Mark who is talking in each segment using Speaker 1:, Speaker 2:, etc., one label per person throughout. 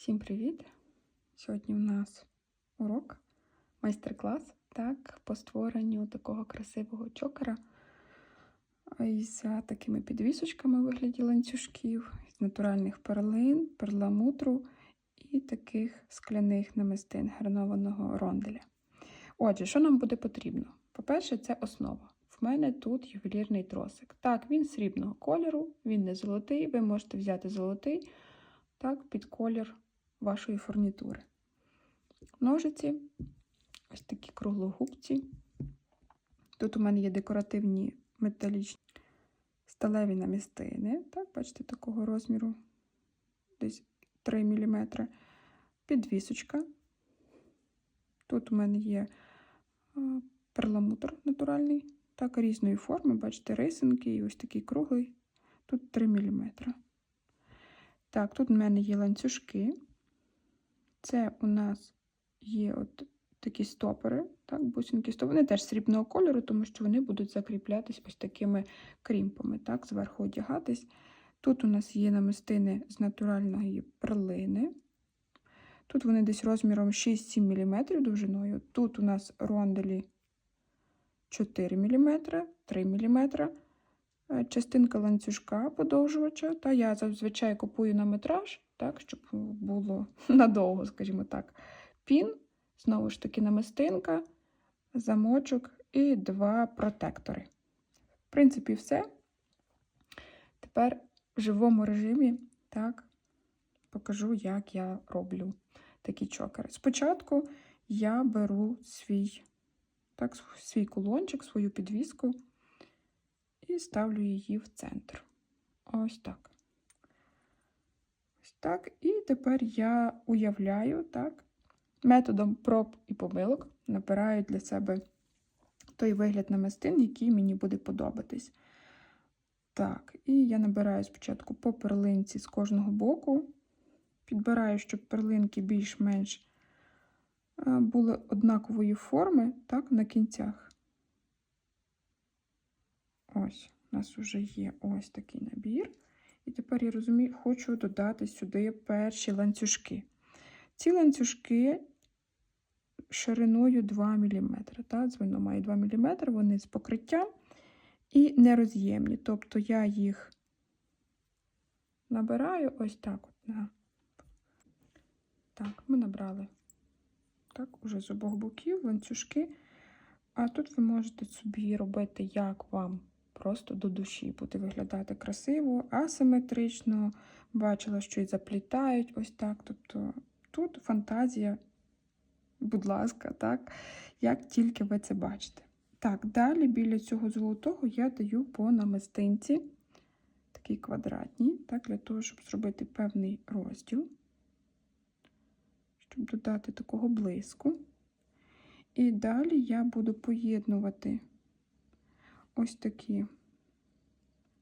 Speaker 1: Всім привіт! Сьогодні у нас урок, майстер-клас так, по створенню такого красивого чокера із такими підвісочками у вигляді ланцюжків, з натуральних перлин, перламутру і таких скляних намистин гранованого ронделя. Отже, що нам буде потрібно? По-перше, це основа. В мене тут ювелірний тросик. Так, він срібного кольору, він не золотий. Ви можете взяти золотий так, під колір вашої фурнітури. Ножиці, ось такі круглогубці. Тут у мене є декоративні металічні сталеві намістини. Так, бачите, такого розміру, десь 3 мм. Підвісочка. Тут у мене є перламутр натуральний, так, різної форми, бачите, рисинки і ось такий круглий, тут 3 мм. Так, тут в мене є ланцюжки. Це у нас є от такі стопори, так, бусинки стопори. Вони теж срібного кольору, тому що вони будуть закріплятись ось такими крімпами, так, зверху одягатись. Тут у нас є намистини з натуральної перлини. Тут вони десь розміром 6-7 мм довжиною. Тут у нас ронделі 4 мм, 3 мм. Частинка ланцюжка подовжувача. Та я зазвичай купую на метраж, так, щоб було надовго, скажімо так. Пін, знову ж таки, намистинка, замочок і два протектори. В принципі, все. Тепер в живому режимі так, покажу, як я роблю такі чокери. Спочатку я беру свій, так, свій кулончик, свою підвіску і ставлю її в центр. Ось так. Так. І тепер я уявляю, так, методом проб і помилок набираю для себе той вигляд намистин, який мені буде подобатись. Так, і я набираю спочатку по перлинці з кожного боку. Підбираю, щоб перлинки більш-менш були однакової форми, так, на кінцях. Ось, у нас вже є ось такий набір. І тепер я розумію, хочу додати сюди перші ланцюжки. Ці ланцюжки шириною 2 мм. Так? Звино має 2 мм, вони з покриттям і нероз'ємні. Тобто я їх набираю ось так. от так, ми набрали так, уже з обох боків ланцюжки. А тут ви можете собі робити, як вам просто до душі буде виглядати красиво, асиметрично. Бачила, що і заплітають ось так. Тобто тут фантазія, будь ласка, так, як тільки ви це бачите. Так, далі біля цього золотого я даю по намистинці, такий квадратній, так, для того, щоб зробити певний розділ щоб додати такого блиску. І далі я буду поєднувати ось такі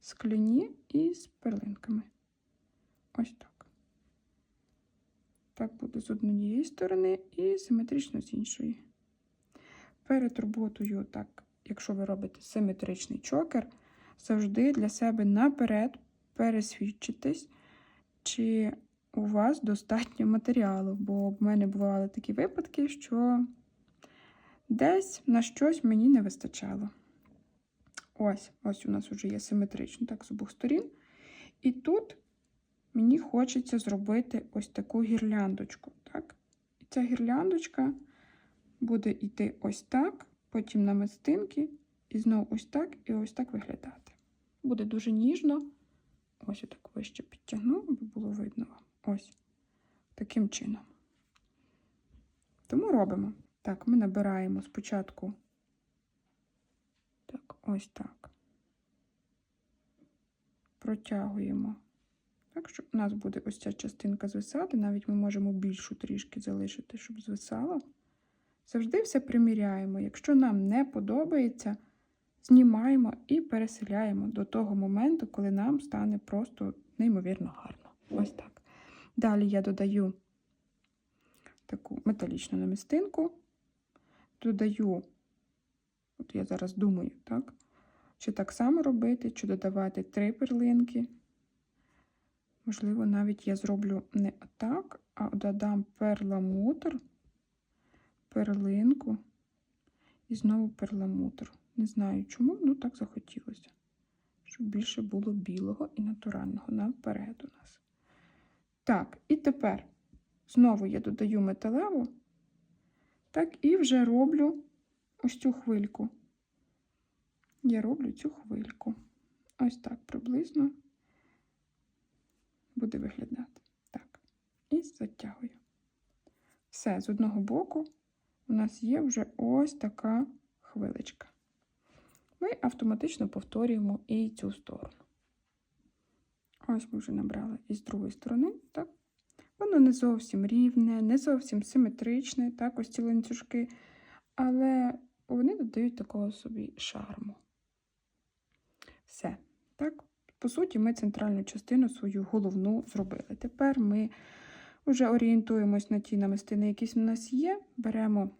Speaker 1: скляні із перлинками. Ось так. Так буде з однієї сторони і симетрично з іншої. Перед роботою, так, якщо ви робите симетричний чокер, завжди для себе наперед пересвідчитись, чи у вас достатньо матеріалу, бо в мене бували такі випадки, що десь на щось мені не вистачало. Ось, ось у нас вже є симетрично, так, з обох сторін. І тут мені хочеться зробити ось таку гірляндочку. так. І ця гірляндочка буде йти ось так, потім на мистинки, і знову ось так, і ось так виглядати. Буде дуже ніжно. Ось я так вище підтягну, аби було видно. Ось таким чином. Тому робимо. Так, ми набираємо спочатку, ось так. Протягуємо. Так, що у нас буде ось ця частинка звисати, навіть ми можемо більшу трішки залишити, щоб звисало. Завжди все приміряємо. Якщо нам не подобається, знімаємо і переселяємо до того моменту, коли нам стане просто неймовірно гарно. Ось так. Далі я додаю таку металічну намистинку, додаю, от я зараз думаю, так, чи так само робити, чи додавати три перлинки. Можливо, навіть я зроблю не отак, а додам перламутр, перлинку і знову перламутр. Не знаю чому, ну так захотілося. Щоб більше було білого і натурального наперед у нас. Так, і тепер знову я додаю металеву, так, і вже роблю ось цю хвильку. Я роблю цю хвильку. Ось так приблизно буде виглядати. Так, і затягую. Все, з одного боку у нас є вже ось така хвиличка. Ми автоматично повторюємо і цю сторону. Ось ми вже набрали і з другої сторони, так? Воно не зовсім рівне, не зовсім симетричне, так, ось ці ланцюжки, але вони додають такого собі шарму. Все. Так, по суті, ми центральну частину свою головну зробили. Тепер ми вже орієнтуємось на ті намистини, які в нас є. Беремо,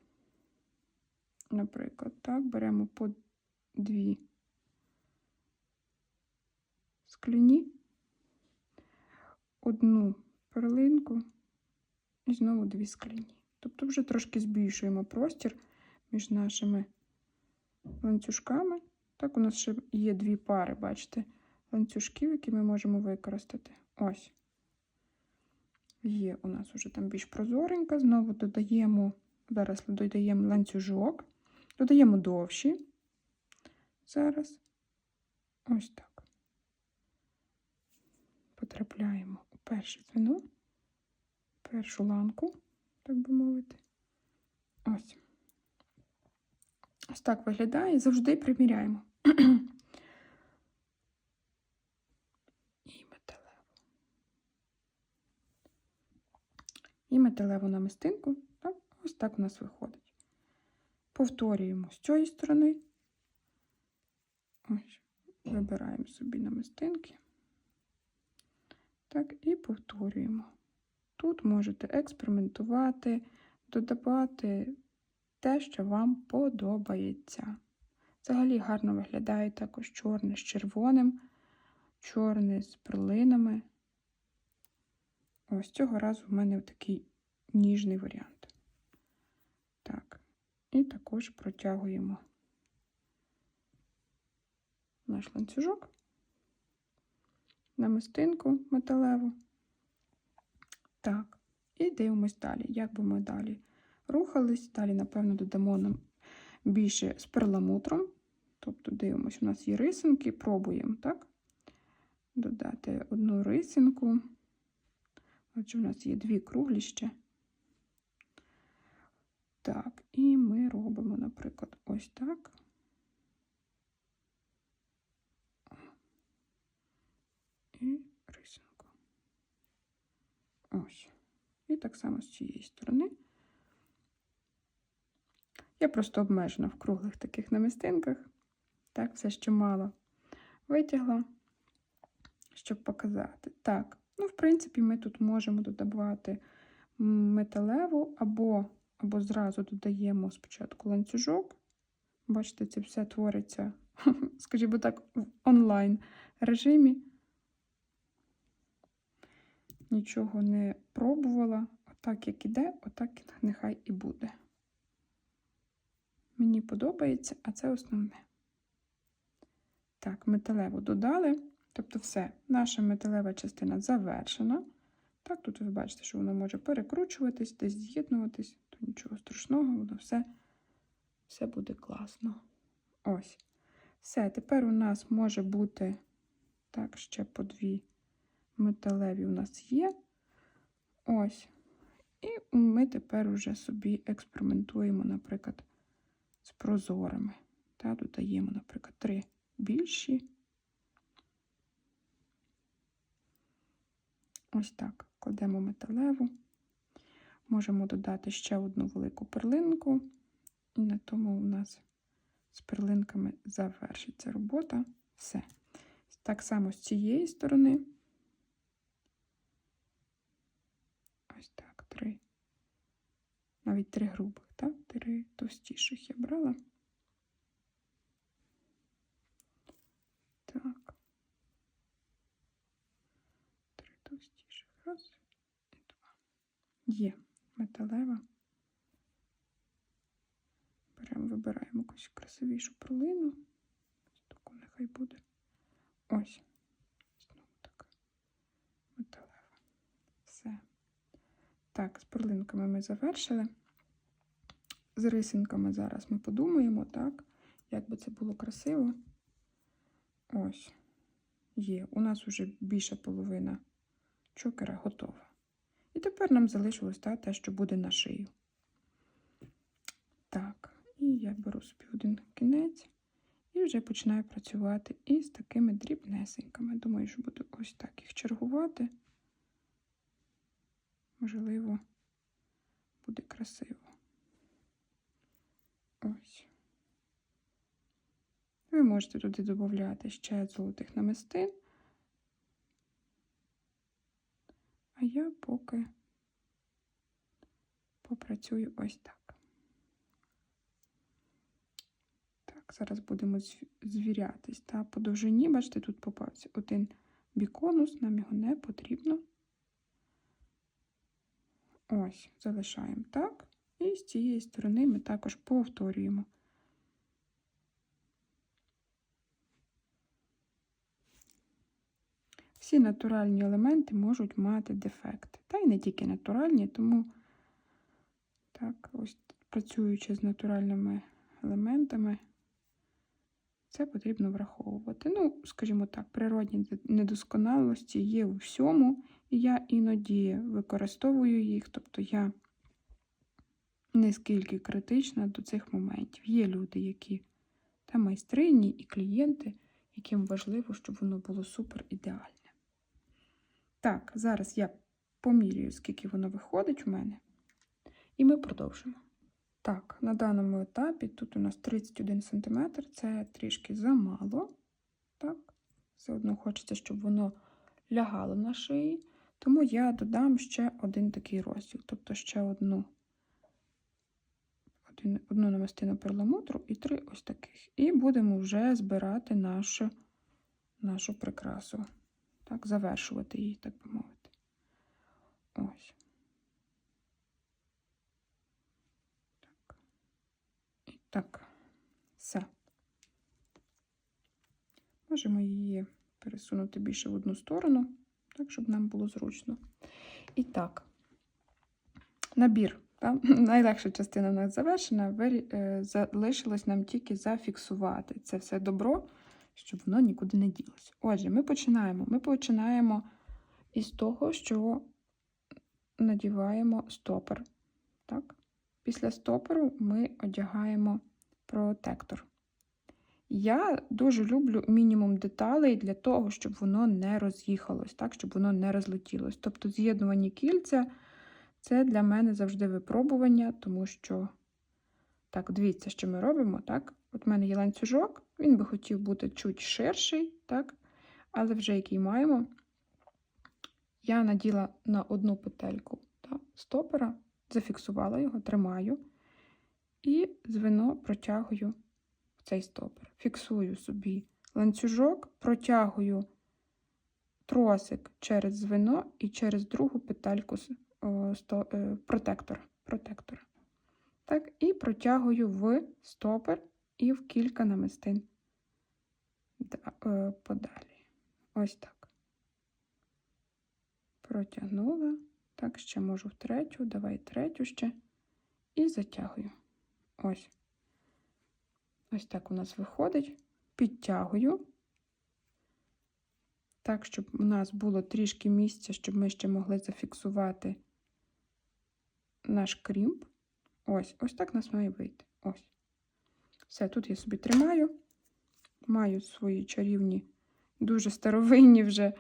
Speaker 1: наприклад, так, беремо по дві скляні, одну перлинку і знову дві скляні. Тобто вже трошки збільшуємо простір між нашими ланцюжками. Так, у нас ще є дві пари, бачите, ланцюжків, які ми можемо використати. Ось. Є у нас вже там більш прозоренька. Знову додаємо, зараз додаємо ланцюжок, додаємо довші. Зараз ось так. Потрапляємо у перше звено, першу ланку, так би мовити. Ось. Ось так виглядає. Завжди приміряємо. І металеву. І металеву намистинку. Ось так у нас виходить. Повторюємо з цієї сторони. Ось, вибираємо собі намистинки. Так, і повторюємо. Тут можете експериментувати, додавати те, що вам подобається. Взагалі гарно виглядає також чорне з червоним, чорне з перлинами. Ось цього разу в мене такий ніжний варіант. Так, і також протягуємо наш ланцюжок, намистинку металеву. Так, і дивимось далі, як би ми далі рухались. Далі, напевно, додамо нам більше з перламутром. Тобто, дивимося, у нас є рисинки, пробуємо, так? Додати одну рисинку. Отже, у нас є дві круглі ще. Так, і ми робимо, наприклад, ось так. І рисинку. Ось. І так само з цієї сторони. Я просто обмежена в круглих таких намистинках. Так, все ще мало витягла, щоб показати. Так, ну, в принципі, ми тут можемо додавати металеву, або, або зразу додаємо спочатку ланцюжок. Бачите, це все твориться, скажімо так, в онлайн режимі. Нічого не пробувала. Отак, як іде, отак нехай і буде. Мені подобається, а це основне. Так, металеву додали. Тобто, все, наша металева частина завершена. Так, тут ви бачите, що воно може перекручуватись, десь з'єднуватись, то нічого страшного, воно все, все буде класно. Ось. Все, тепер у нас може бути, так, ще по дві металеві у нас є. Ось. І ми тепер уже собі експериментуємо, наприклад, з прозорими. Та, додаємо, наприклад, три більші. Ось так кладемо металеву. Можемо додати ще одну велику перлинку, і на тому у нас з перлинками завершиться робота. Все. Так само з цієї сторони. Ось так, три. Навіть три грубих, так? Три товстіших я брала. Так. Три товстіших. Раз і два. Є металева. Беремо, вибираємо якусь красивішу пролину. Ось таку нехай буде. Ось. Знову така металева. Все. Так, з перлинками ми завершили. З рисинками зараз ми подумаємо, так, як би це було красиво. Ось. Є. У нас вже більша половина чокера готова. І тепер нам залишилось та, те, що буде на шию. Так, і я беру собі один кінець і вже починаю працювати із такими дрібнесенькими. Думаю, що буду ось так їх чергувати. Можливо, буде красиво. Ось. Ви можете туди додати ще золотих намистин. А я поки попрацюю ось так. Так, зараз будемо звірятись. Та по довжині, бачите, тут попався один біконус, нам його не потрібно. Ось, залишаємо так. І з цієї сторони ми також повторюємо. Всі натуральні елементи можуть мати дефекти. Та й не тільки натуральні, тому так, ось працюючи з натуральними елементами, це потрібно враховувати. Ну, скажімо так, природні недосконалості є у всьому, і я іноді використовую їх, тобто я не скільки критична до цих моментів. Є люди, які та майстрині і клієнти, яким важливо, щоб воно було супер ідеальне. Так, зараз я помірюю, скільки воно виходить у мене, і ми продовжимо. Так, на даному етапі тут у нас 31 см, це трішки замало. Так, все одно хочеться, щоб воно лягало на шиї, тому я додам ще один такий розділ, тобто ще одну один, одну намистину перламутру і три ось таких. І будемо вже збирати нашу, нашу прикрасу. Так, завершувати її, так би мовити. Ось. Так. І так, все. Можемо її пересунути більше в одну сторону, так, щоб нам було зручно. І так, набір. Та? Найлегша частина в нас завершена, е, залишилось нам тільки зафіксувати це все добро, щоб воно нікуди не ділося. Отже, ми починаємо. Ми починаємо із того, що надіваємо стопор. Так? Після стопору ми одягаємо протектор. Я дуже люблю мінімум деталей для того, щоб воно не роз'їхалось, так, щоб воно не розлетілось. Тобто з'єднувані кільця. Це для мене завжди випробування, тому що, так, дивіться, що ми робимо, так? От в мене є ланцюжок, він би хотів бути чуть ширший, так? Але вже який маємо, я наділа на одну петельку так, стопера, зафіксувала його, тримаю, і звено протягую в цей стопер. Фіксую собі ланцюжок, протягую тросик через звено і через другу петельку сто, е, протектор. протектор. Так, І протягую в стопер і в кілька намистин е, подалі. Ось так. Протягнула. Так, ще можу в третю, давай третю ще. І затягую. Ось. Ось так у нас виходить. Підтягую. Так, щоб у нас було трішки місця, щоб ми ще могли зафіксувати наш крімп. Ось, ось так нас має вийти. Ось. Все, тут я собі тримаю, маю свої чарівні, дуже старовинні вже.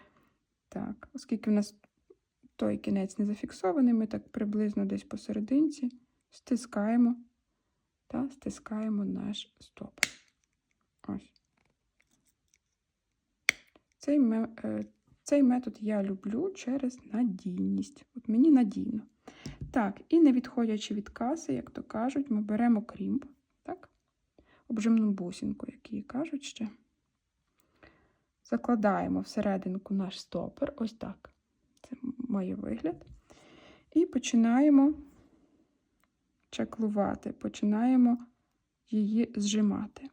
Speaker 1: Так, оскільки в нас той кінець не зафіксований, ми так приблизно десь посерединці стискаємо та стискаємо наш стоп. Ось. Цей, е, цей метод я люблю через надійність. От мені надійно. Так, і не відходячи від каси, як то кажуть, ми беремо крімп, так? обжимну бусинку, як її кажуть ще. Закладаємо всерединку наш стопер, ось так. Це має вигляд. І починаємо чаклувати, починаємо її зжимати.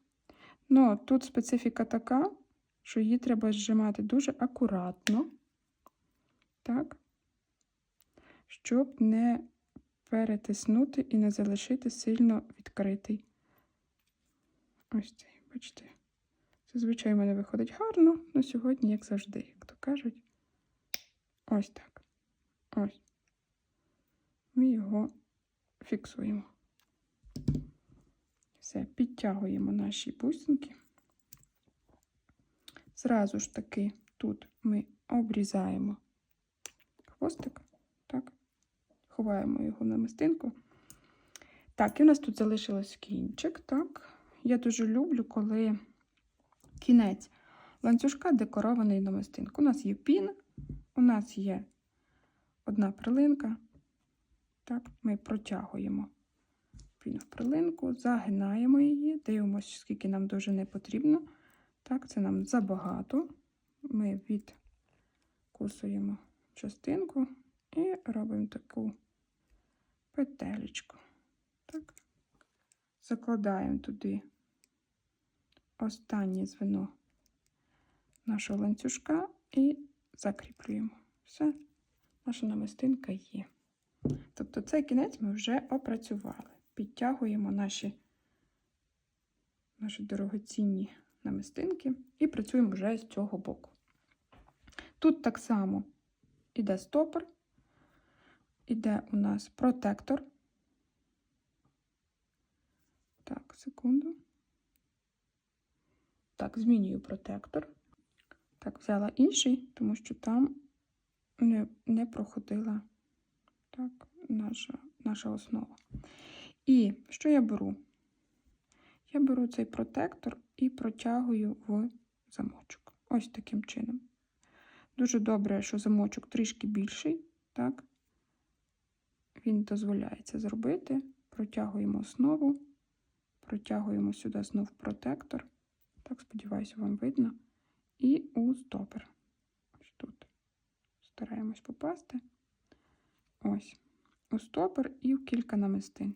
Speaker 1: Ну, тут специфіка така, що її треба зжимати дуже акуратно, так, щоб не перетиснути і не залишити сильно відкритий. Ось цей, бачите. Зазвичай в мене виходить гарно, але сьогодні, як завжди, як то кажуть, ось так. Ось. Ми його фіксуємо. Все, підтягуємо наші бусинки. Зразу ж таки тут ми обрізаємо хвостик, ховаємо його на мистинку. Так, і у нас тут залишилось кінчик, так. Я дуже люблю, коли кінець ланцюжка декорований на мистинку. У нас є пін, у нас є одна прилинка. Так, ми протягуємо пін в прилинку, загинаємо її, дивимося, скільки нам дуже не потрібно. Так, це нам забагато. Ми відкусуємо частинку і робимо таку петелечку. Так. Закладаємо туди останнє звено нашого ланцюжка і закріплюємо. Все, наша намистинка є. Тобто цей кінець ми вже опрацювали. Підтягуємо наші, наші дорогоцінні намистинки і працюємо вже з цього боку. Тут так само іде стопор, іде у нас протектор. Так, секунду. Так, змінюю протектор. Так, взяла інший, тому що там не, не проходила так, наша, наша основа. І що я беру? Я беру цей протектор і протягую в замочок. Ось таким чином. Дуже добре, що замочок трішки більший, так? Він дозволяє це зробити. Протягуємо основу, протягуємо сюди знов протектор. Так, сподіваюся, вам видно. І у стопер. Ось тут. Стараємось попасти. Ось. У стопер і в кілька намистин.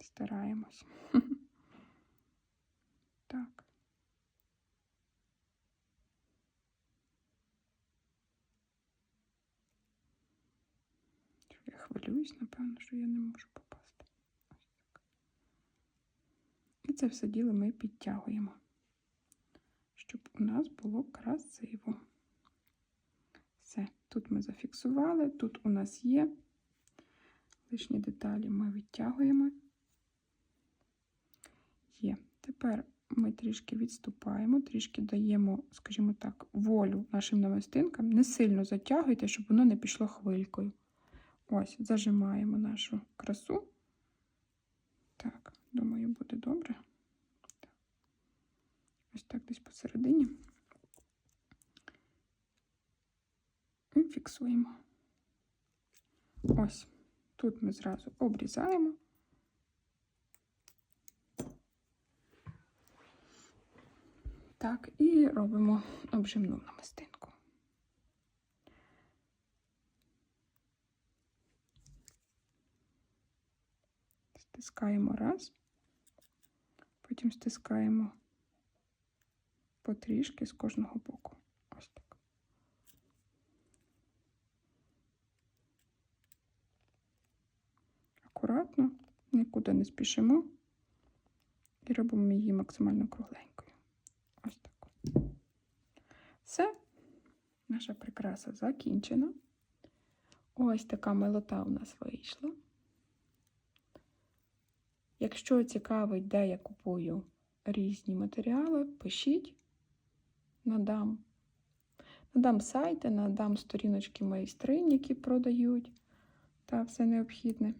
Speaker 1: Стараємось. Так. Я хвилююсь, напевно, що я не можу попасти. Ось так. І це все діло ми підтягуємо, щоб у нас було красиво. Все, тут ми зафіксували, тут у нас є лишні деталі ми відтягуємо. Є. Тепер ми трішки відступаємо, трішки даємо, скажімо так, волю нашим намистинкам. Не сильно затягуйте, щоб воно не пішло хвилькою. Ось, зажимаємо нашу красу. Так, думаю, буде добре. Ось так десь посередині. І фіксуємо. Ось, тут ми зразу обрізаємо. Так, і робимо обжимну намистинку. Стискаємо раз, потім стискаємо потрішки з кожного боку. Ось так. Акуратно, нікуди не спішимо і робимо її максимально кругленькою. Ось так. Все, наша прикраса закінчена. Ось така милота у нас вийшла. Якщо цікавить, де я купую різні матеріали, пишіть, надам. Надам сайти, надам сторіночки майстринь, які продають та все необхідне.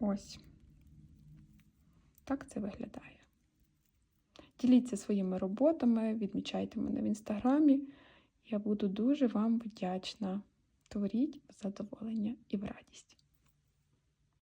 Speaker 1: Ось. Так це виглядає. Діліться своїми роботами, відмічайте мене в інстаграмі. Я буду дуже вам вдячна. Творіть задоволення і в радість.